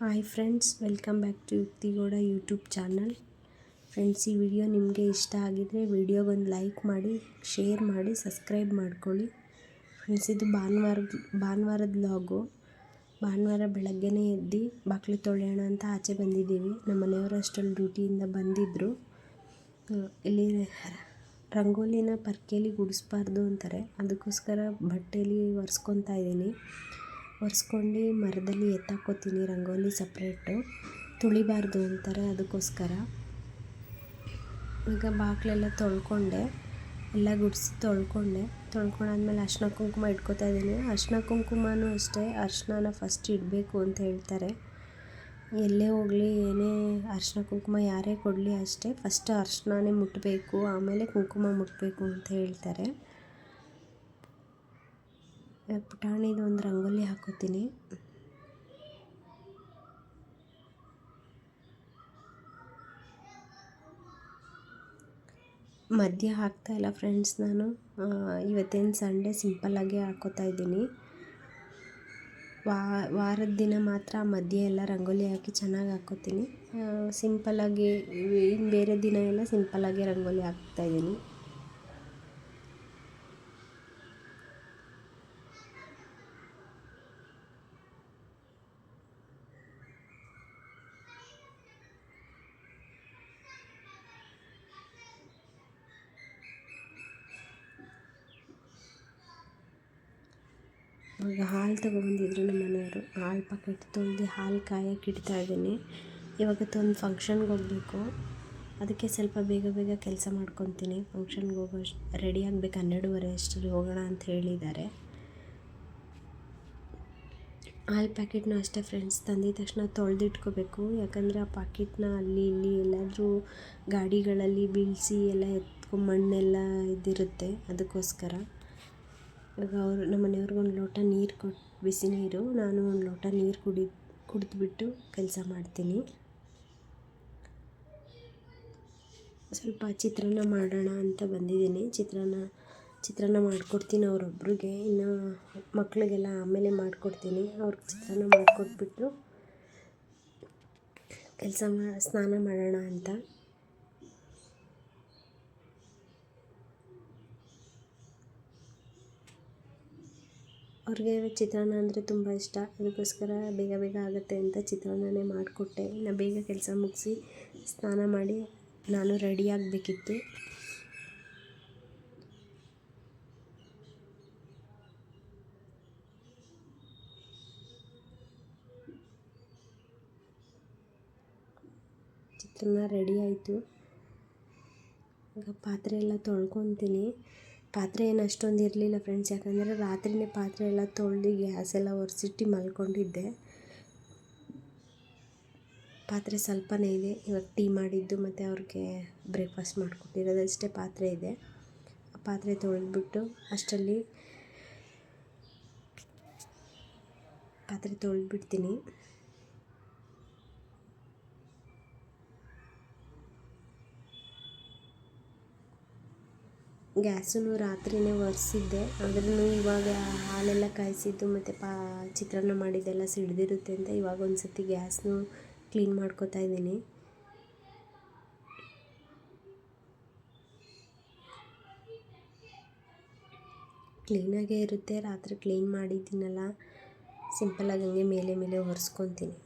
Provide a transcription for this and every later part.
Hi friends, welcome back to Yukthi Gowda YouTube channel. Friends, ಈ video ನಿಮಗೆ ಇಷ್ಟ ಆಗಿದರೆ ವಿಡಿಯೋಗೊಂದು like ಮಾಡಿ, ಶೇರ್ ಮಾಡಿ, ಸಬ್ಸ್ಕ್ರೈಬ್ ಮಾಡ್ಕೊಳ್ಳಿ. ಫ್ರೆಂಡ್ಸ್, ಇದು ಭಾನುವಾರದ ಭಾನುವಾರದ ಲಾಗು ಭಾನುವಾರ ಬೆಳಗ್ಗೆನೇ ಎದ್ದು ಬಾಗಿಲು ತೊಳೆಯೋಣ ಅಂತ ಆಚೆ ಬಂದಿದ್ದೀವಿ. ನಮ್ಮ ಮನೆಯವರು ಅಷ್ಟರಲ್ಲಿ ಡ್ಯೂಟಿಯಿಂದ ಬಂದಿದ್ದರು ಇಲ್ಲಿ ರಂಗೋಲಿನ ಪರ್ಕೆಯಲ್ಲಿ ಗುಡಿಸ್ಬಾರ್ದು ಅಂತಾರೆ. ಅದಕ್ಕೋಸ್ಕರ ಬಟ್ಟೆಯಲ್ಲಿ ಒರೆಸ್ಕೊತಾ ಇದ್ದೀನಿ. ಒರೆಸ್ಕೊಂಡು ಮರದಲ್ಲಿ ಎತ್ತಾಕೋತೀನಿ, ರಂಗೋಲಿ ಸಪ್ರೇಟು. ತುಳಿಬಾರ್ದು ಅಂತಾರೆ ಅದಕ್ಕೋಸ್ಕರ. ಈಗ ಬಾಗಿಲೆಲ್ಲ ತೊಳ್ಕೊಂಡೆ. ಎಲ್ಲ ಗುಡಿಸಿ ತೊಳ್ಕೊಂಡೆ. ತೊಳ್ಕೊಂಡಾದ್ಮೇಲೆ ಅರ್ಶಿನ ಕುಂಕುಮ ಇಟ್ಕೋತಾ ಇದ್ದೀನಿ. ಅರ್ಶಿನ ಕುಂಕುಮನೂ ಅಷ್ಟೇ ಅರ್ಶಿನ ಫಸ್ಟ್ ಇಡಬೇಕು ಅಂತ ಹೇಳ್ತಾರೆ. ಎಲ್ಲೇ ಹೋಗಲಿ, ಏನೇ ಅರ್ಶಿನ ಕುಂಕುಮ ಯಾರೇ ಕೊಡಲಿ ಅಷ್ಟೇ ಫಸ್ಟ್ ಅರ್ಶಿನನೇ ಮುಟ್ಟಬೇಕು ಆಮೇಲೆ ಕುಂಕುಮ ಮುಟ್ಟಬೇಕು ಅಂತ ಹೇಳ್ತಾರೆ. ಪುಟಾಣಿದು ಒಂದು ರಂಗೋಲಿ ಹಾಕೋತೀನಿ. ಮಧ್ಯ ಹಾಕ್ತಾ ಇಲ್ಲ ಫ್ರೆಂಡ್ಸ್ ನಾನು. ಇವತ್ತೇನು ಸಂಡೇ ಸಿಂಪಲ್ಲಾಗಿ ಹಾಕೋತಾ ಇದ್ದೀನಿ. ವಾರದ ದಿನ ಮಾತ್ರ ಮಧ್ಯ ಎಲ್ಲ ರಂಗೋಲಿ ಹಾಕಿ ಚೆನ್ನಾಗಿ ಹಾಕೋತೀನಿ. ಸಿಂಪಲ್ಲಾಗಿ ಇನ್ನು ಬೇರೆ ದಿನ ಎಲ್ಲ ಸಿಂಪಲ್ಲಾಗಿ ರಂಗೋಲಿ ಹಾಕ್ತಾಯಿದ್ದೀನಿ ಇವಾಗ ಹಾಲು ತೊಗೊಬಂದಿದ್ರು ನಮ್ಮ ಮನೆಯವರು. ಹಾಲು ಪ್ಯಾಕೆಟ್ ತೊಳೆದು ಹಾಲು ಕಾಯಕ್ಕೆ ಇಡ್ತಾ ಇದ್ದೀನಿ. ಇವತ್ತೊಂದು ಫಂಕ್ಷನ್ಗೆ ಹೋಗಬೇಕು. ಅದಕ್ಕೆ ಸ್ವಲ್ಪ ಬೇಗ ಬೇಗ ಕೆಲಸ ಮಾಡ್ಕೊತೀನಿ. ಫಂಕ್ಷನ್ಗೆ ಹೋಗೋ ರೆಡಿ ಆಗಬೇಕು. ಹನ್ನೆರಡುವರೆ ಅಷ್ಟರಲ್ಲಿ ಹೋಗೋಣ ಅಂತ ಹೇಳಿದ್ದಾರೆ. ಹಾಲು ಪ್ಯಾಕೆಟ್ನೂ ಅಷ್ಟೇ ಫ್ರೆಂಡ್ಸ್ ತಂದಿದ ತಕ್ಷಣ ತೊಳೆದಿಟ್ಕೋಬೇಕು. ಯಾಕಂದರೆ ಆ ಪ್ಯಾಕೆಟ್ನ ಅಲ್ಲಿ ಇಲ್ಲಿ ಎಲ್ಲಾದರೂ ಗಾಡಿಗಳಲ್ಲಿ ಬೀಳಿಸಿ ಎಲ್ಲ ಎತ್ಕೊಂಡು ಮಣ್ಣೆಲ್ಲ ಇದಿರುತ್ತೆ. ಅದಕ್ಕೋಸ್ಕರ. ಇವಾಗ ಅವರು ನಮ್ಮ ಮನೆಯವ್ರಿಗೆ ಒಂದು ಲೋಟ ನೀರು ಕೊಟ್ಟು ಬಿಸಿ ನೀರು, ನಾನು ಒಂದು ಲೋಟ ನೀರು ಕುಡಿ, ಕುಡಿದ್ಬಿಟ್ಟು ಕೆಲಸ ಮಾಡ್ತೀನಿ. ಸ್ವಲ್ಪ ಚಿತ್ರಾನ್ನ ಮಾಡೋಣ ಅಂತ ಬಂದಿದ್ದೀನಿ. ಚಿತ್ರಾನ್ನ ಚಿತ್ರಾನ್ನ ಮಾಡಿಕೊಡ್ತೀನಿ ಅವರೊಬ್ರಿಗೆ. ಇನ್ನು ಮಕ್ಕಳಿಗೆಲ್ಲ ಆಮೇಲೆ ಮಾಡಿಕೊಡ್ತೀನಿ. ಅವ್ರಿಗೆ ಚಿತ್ರಾನ್ನ ಮಾಡಿಕೊಟ್ಬಿಟ್ಟು ಕೆಲಸ ಮಾ, ಸ್ನಾನ ಮಾಡೋಣ ಅಂತ. ಅವ್ರಿಗೆ ಚಿತ್ರಾನ್ನ ಅಂದರೆ ತುಂಬ ಇಷ್ಟ. ಅದಕ್ಕೋಸ್ಕರ ಬೇಗ ಬೇಗ ಆಗುತ್ತೆ ಅಂತ ಚಿತ್ರಾನ್ನನೇ ಮಾಡಿಕೊಟ್ಟೆ. ಇನ್ನು ಬೇಗ ಕೆಲಸ ಮುಗಿಸಿ ಸ್ನಾನ ಮಾಡಿ ನಾನು ರೆಡಿ ಆಗಬೇಕಿತ್ತು. ಚಿತ್ರಾನ್ನ ರೆಡಿ ಆಯಿತು. ಈಗ ಪಾತ್ರೆ ಎಲ್ಲ ತೊಳ್ಕೊತೀನಿ. ಪಾತ್ರೆ ಏನು ಅಷ್ಟೊಂದು ಇರಲಿಲ್ಲ ಫ್ರೆಂಡ್ಸ್ ಯಾಕಂದರೆ ರಾತ್ರಿನೇ ಪಾತ್ರೆ ಎಲ್ಲ ತೊಳೆದು ಗ್ಯಾಸ್ ಎಲ್ಲ ಒರೆಸಿಟ್ಟು ಮಲ್ಕೊಂಡಿದ್ದೆ. ಪಾತ್ರೆ ಸ್ವಲ್ಪನೇ ಇದೆ, ಇವಾಗ ಟೀ ಮಾಡಿದ್ದು ಮತ್ತು ಅವ್ರಿಗೆ ಬ್ರೇಕ್ಫಾಸ್ಟ್ ಮಾಡಿಕೊಟ್ಟಿರೋದಷ್ಟೇ ಪಾತ್ರೆ ಇದೆ. ಪಾತ್ರೆ ತೊಳೆದ್ಬಿಟ್ಟು ಅಷ್ಟರಲ್ಲಿ ಪಾತ್ರೆ ತೊಳೆದ್ಬಿಡ್ತೀನಿ. ಗ್ಯಾಸನ್ನು ರಾತ್ರಿಯೇ ಒರೆಸಿದ್ದೆ. ಆದ್ರೂ ಇವಾಗ ಹಾಲೆಲ್ಲ ಕಾಯಿಸಿದ್ದು ಮತ್ತು ಪಾ ಚಿತ್ರಾನ್ನ ಮಾಡಿದ್ದೆಲ್ಲ ಸಿಡಿದಿರುತ್ತೆ ಅಂತ ಇವಾಗ ಒಂದು ಸರ್ತಿ ಗ್ಯಾಸ್ನು ಕ್ಲೀನ್ ಮಾಡ್ಕೊತಾ ಇದ್ದೀನಿ. ಕ್ಲೀನಾಗೇ ಇರುತ್ತೆ. ರಾತ್ರಿ ಕ್ಲೀನ್ ಮಾಡಿದ್ದೀನಲ್ಲ. ಸಿಂಪಲ್ಲಾಗಿ ಹಂಗೆ ಮೇಲೆ ಮೇಲೆ ಒರೆಸ್ಕೊತೀನಿ.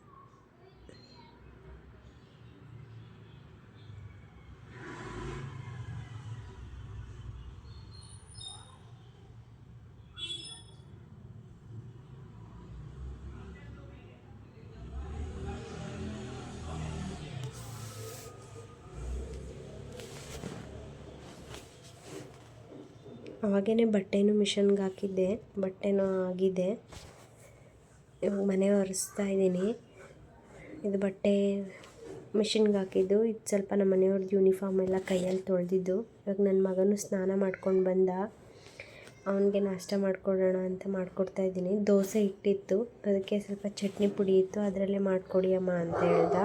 ಅವಾಗೇ ಬಟ್ಟೆನೂ ಮಿಷನ್ಗೆ ಹಾಕಿದ್ದೆ, ಬಟ್ಟೆನೂ ಆಗಿದೆ ಇವಾಗ ಮನೆ ಒರೆಸ್ತಾ ಇದ್ದೀನಿ. ಇದು ಬಟ್ಟೆ ಮಿಷಿನ್ಗೆ ಹಾಕಿದ್ದು. ಇದು ಸ್ವಲ್ಪ ನಮ್ಮ ಮನೆಯವ್ರದ್ದು ಯೂನಿಫಾರ್ಮ್ ಎಲ್ಲ ಕೈಯಲ್ಲಿ ತೊಳೆದಿದ್ದು. ಇವಾಗ ನನ್ನ ಮಗನೂ ಸ್ನಾನ ಮಾಡ್ಕೊಂಡು ಬಂದ. ಅವನಿಗೆ ನಾಷ್ಟ ಮಾಡಿಕೊಡೋಣ ಅಂತ ಮಾಡ್ಕೊಡ್ತಾ ಇದ್ದೀನಿ. ದೋಸೆ ಇಟ್ಟಿತ್ತು ಅದಕ್ಕೆ ಸ್ವಲ್ಪ ಚಟ್ನಿ ಪುಡಿ ಇತ್ತು. ಅದರಲ್ಲೇ ಮಾಡಿಕೊಡಿ ಅಮ್ಮ ಅಂತ ಹೇಳ್ದ.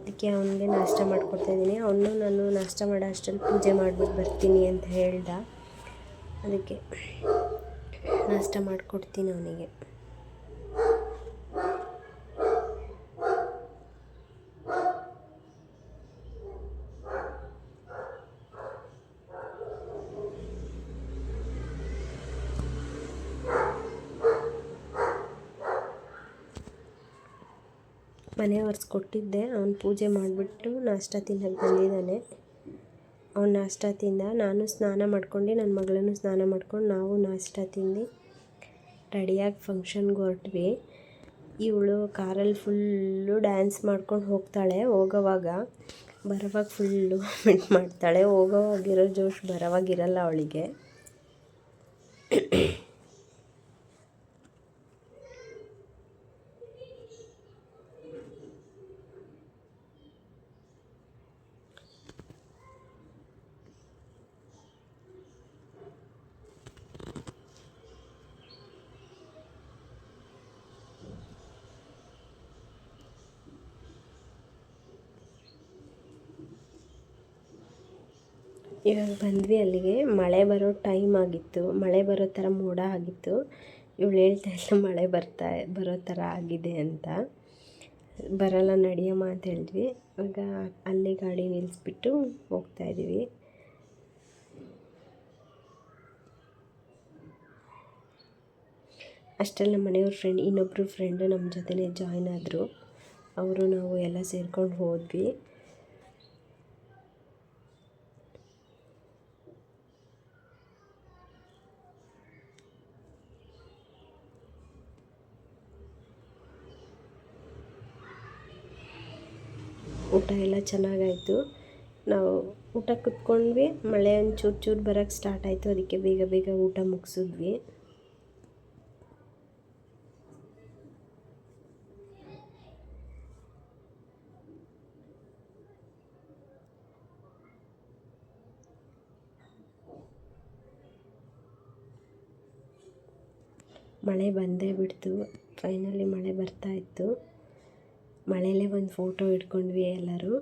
ಅದಕ್ಕೆ ಅವನಿಗೆ ನಾಷ್ಟ ಮಾಡಿಕೊಡ್ತಾ ಇದ್ದೀನಿ. ಅವನು ನಾನು ನಾಷ್ಟ ಮಾಡೋ ಅಷ್ಟರಲ್ಲಿ ಪೂಜೆ ಮಾಡಿಬಿಟ್ಟು ಬರ್ತೀನಿ ಅಂತ ಹೇಳ್ದ. ಅದಕ್ಕೆ ನಾಷ್ಟ ಮಾಡಿಕೊಡ್ತೀನಿ ಅವನಿಗೆ. ಮನೆ ಒರೆಸ್ಕೊಟ್ಟಿದ್ದೆ. ಅವನು ಪೂಜೆ ಮಾಡಿಬಿಟ್ಟು ನಾಷ್ಟ ತಿನ್ನಕ್ಕೆ ಬಂದಿದ್ದಾನೆ. ಅವ್ನು ನಾಷ್ಟ ತಿಂದ ನಾನು ಸ್ನಾನ ಮಾಡ್ಕೊಂಡು, ನನ್ನ ಮಗಳನ್ನು ಸ್ನಾನ ಮಾಡ್ಕೊಂಡು ನಾವು ನಾಷ್ಟ ತಿಂದು ರೆಡಿಯಾಗಿ ಫಂಕ್ಷನ್ಗೆ ಹೊರಟ್ವಿ. ಇವಳು ಕಾರಲ್ಲಿ ಫುಲ್ಲು ಡ್ಯಾನ್ಸ್ ಮಾಡ್ಕೊಂಡು ಹೋಗ್ತಾಳೆ, ಹೋಗೋವಾಗ ಬರೋವಾಗ ಫುಲ್ಲು ಮೆಂಟ್ ಮಾಡ್ತಾಳೆ, ಹೋಗೋವಾಗಿರೋ ಜೋಶ್ ಬರೋವಾಗಿರಲ್ಲ ಅವಳಿಗೆ. ಇವಾಗ ಬಂದ್ವಿ ಅಲ್ಲಿಗೆ. ಮಳೆ ಬರೋ ಟೈಮ್ ಆಗಿತ್ತು. ಮಳೆ ಬರೋ ಥರ ಮೋಡ ಆಗಿತ್ತು. ಇವಳು ಹೇಳ್ತಾ ಇಲ್ಲ ಮಳೆ ಬರ್ತಾ, ಬರೋ ಥರ ಆಗಿದೆ ಅಂತ. ಬರಲ್ಲ, ನಡೆಯಮ್ಮ ಅಂತ ಹೇಳಿದ್ವಿ. ಇವಾಗ ಅಲ್ಲೇ ಗಾಡಿ ನಿಲ್ಲಿಸ್ಬಿಟ್ಟು ಹೋಗ್ತಾ ಇದ್ದೀವಿ ಅಷ್ಟರಲ್ಲಿ ನಮ್ಮ ಮನೆಯವ್ರ ಫ್ರೆಂಡ್ ಇನ್ನೊಬ್ಬರು ಫ್ರೆಂಡು ನಮ್ಮ ಜೊತೆನೇ ಜಾಯ್ನ್ ಆದರು. ಅವರು, ನಾವು ಎಲ್ಲ ಸೇರ್ಕೊಂಡು ಹೋದ್ವಿ. ಊಟ ಎಲ್ಲ ಚೆನ್ನಾಗಾಯಿತು. ನಾವು ಊಟ ಕುತ್ಕೊಂಡ್ವಿ. ಮಳೆ ಒಂದು ಚೂರು ಚೂರು ಬರೋಕ್ಕೆ ಸ್ಟಾರ್ಟ್ ಆಯಿತು. ಅದಕ್ಕೆ ಬೇಗ ಬೇಗ ಊಟ ಮುಗಿಸಿದ್ವಿ. ಮಳೆ ಬಂದೇ ಬಿಡ್ತು. ಫೈನಲಿ ಮಳೆ ಬರ್ತಾ ಇತ್ತು. ಮಳೆಯಲ್ಲೇ ಒಂದು ಫೋಟೋ ಇಟ್ಕೊಂಡ್ವಿ ಎಲ್ಲರೂ.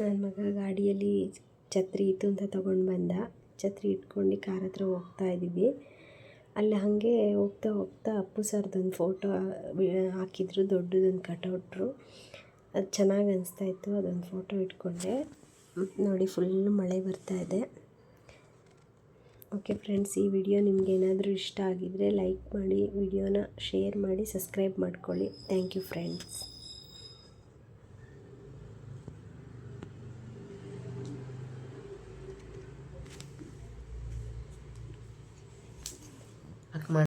ನನ್ನ ಮಗ ಗಾಡಿಯಲ್ಲಿ ಛತ್ರಿ ಇತ್ತು ಅಂತ ತೊಗೊಂಡು ಬಂದ. ಛತ್ರಿ ಇಟ್ಕೊಂಡು ಕಾರ್ ಹತ್ರ ಹೋಗ್ತಾ ಇದ್ದೀವಿ. ಅಲ್ಲಿ ಹಾಗೆ ಹೋಗ್ತಾ ಹೋಗ್ತಾ ಅಪ್ಪು ಸರ್ದೊಂದು ಫೋಟೋ ಹಾಕಿದ್ರು, ದೊಡ್ಡದೊಂದು ಕಟೌಟ್ರು ಅದು ಚೆನ್ನಾಗಿ ಅನಿಸ್ತಾ ಇತ್ತು, ಅದೊಂದು ಫೋಟೋ ಇಟ್ಕೊಂಡೆ. ನೋಡಿ ಫುಲ್ ಮಳೆ ಬರ್ತಾ ಇದೆ. ಓಕೆ ಫ್ರೆಂಡ್ಸ್, ಈ ವಿಡಿಯೋ ನಿಮ್ಗೆ ಏನಾದರೂ ಇಷ್ಟ ಆಗಿದ್ದರೆ ಲೈಕ್ ಮಾಡಿ, ವಿಡಿಯೋನ ಶೇರ್ ಮಾಡಿ, ಸಬ್ಸ್ಕ್ರೈಬ್ ಮಾಡ್ಕೊಳ್ಳಿ. Thank you friends.